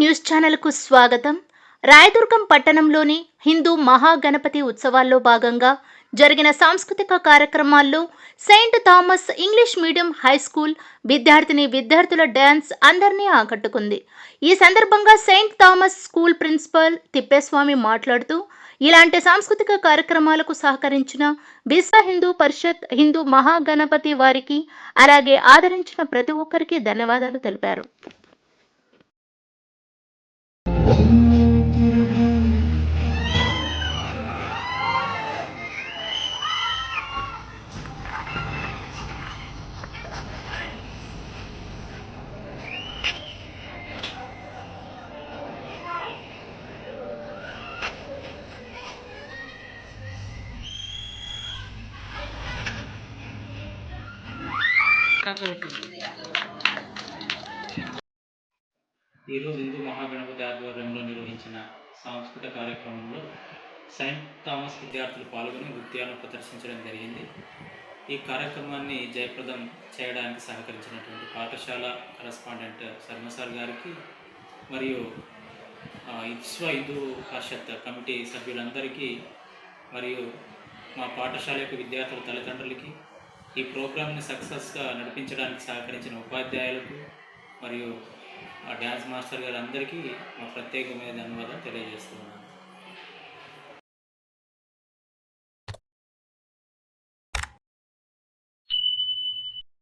News ఛానల్కు స్వాగతం. రాయదుర్గం పట్టణంలోని హిందూ మహాగణపతి ఉత్సవాల్లో భాగంగా జరిగిన సాంస్కృతిక కార్యక్రమాల్లో Saint Thomas English medium high school విద్యార్థిని విద్యార్థుల డ్యాన్స్ అందరినీ ఆకట్టుకుంది. ఈ సందర్భంగా Saint Thomas school principal Thippeswamy మాట్లాడుతూ ఇలాంటి సాంస్కృతిక కార్యక్రమాలకు సహకరించిన విశ్వ హిందూ పరిషత్ హిందూ మహాగణపతి వారికి అలాగే ఆదరించిన ప్రతి ఒక్కరికి ధన్యవాదాలు తెలిపారు. Gracias. ఈరోజు హిందూ మహాగణపతి ఆధ్వర్యంలో నిర్వహించిన సాంస్కృతిక కార్యక్రమంలో సెయింట్ థామస్ విద్యార్థులు పాల్గొని నృత్యాలను ప్రదర్శించడం జరిగింది. ఈ కార్యక్రమాన్ని జయప్రదం చేయడానికి సహకరించినటువంటి పాఠశాల కరస్పాండెంట్ శర్మసార్ గారికి మరియు విశ్వ హిందూ పరిషత్ కమిటీ సభ్యులందరికీ మరియు మా పాఠశాల యొక్క విద్యార్థుల తల్లిదండ్రులకి ఈ ప్రోగ్రామ్ని సక్సెస్గా నడిపించడానికి సహకరించిన ఉపాధ్యాయులకు మరియు ఆ డ్యాన్స్ మాస్టర్ గారు అందరికీ మా ప్రత్యేకమైన ధన్యవాదాలు తెలియజేస్తున్నాను.